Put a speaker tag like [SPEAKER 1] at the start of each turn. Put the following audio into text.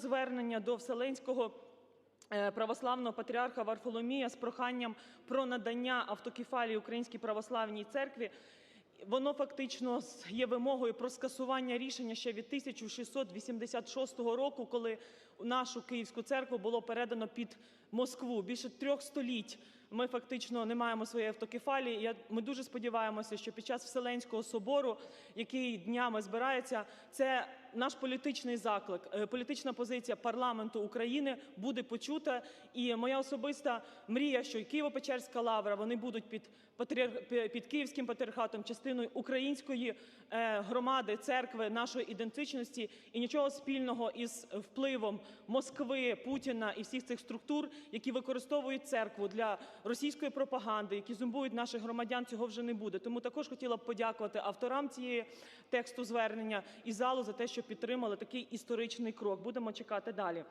[SPEAKER 1] звернення до Вселенського е, православного патріарха Варфоломія з проханням про надання автокефалії Українській православній церкві. Воно фактично є вимогою про скасування рішення ще від 1686 року, коли нашу Київську церкву було передано під Москву. Більше трьох століть ми фактично не маємо своєї автокефалії. Ми дуже сподіваємося, що під час Вселенського собору, який днями збирається, це наш політичний заклик, е, політична позиція парламенту України буде почута. І моя особиста мрія, що Києво-Печерська лавра вони будуть під під Київським патріархатом, частиною української е, громади, церкви, нашої ідентичності, і нічого спільного із впливом Москви, Путіна і всіх цих структур, які використовують церкву для російської пропаганди, які зумбують наших громадян, цього вже не буде. Тому також хотіла б подякувати авторам цієї тексту звернення і залу за те, що підтримали такий історичний крок. Будемо чекати далі.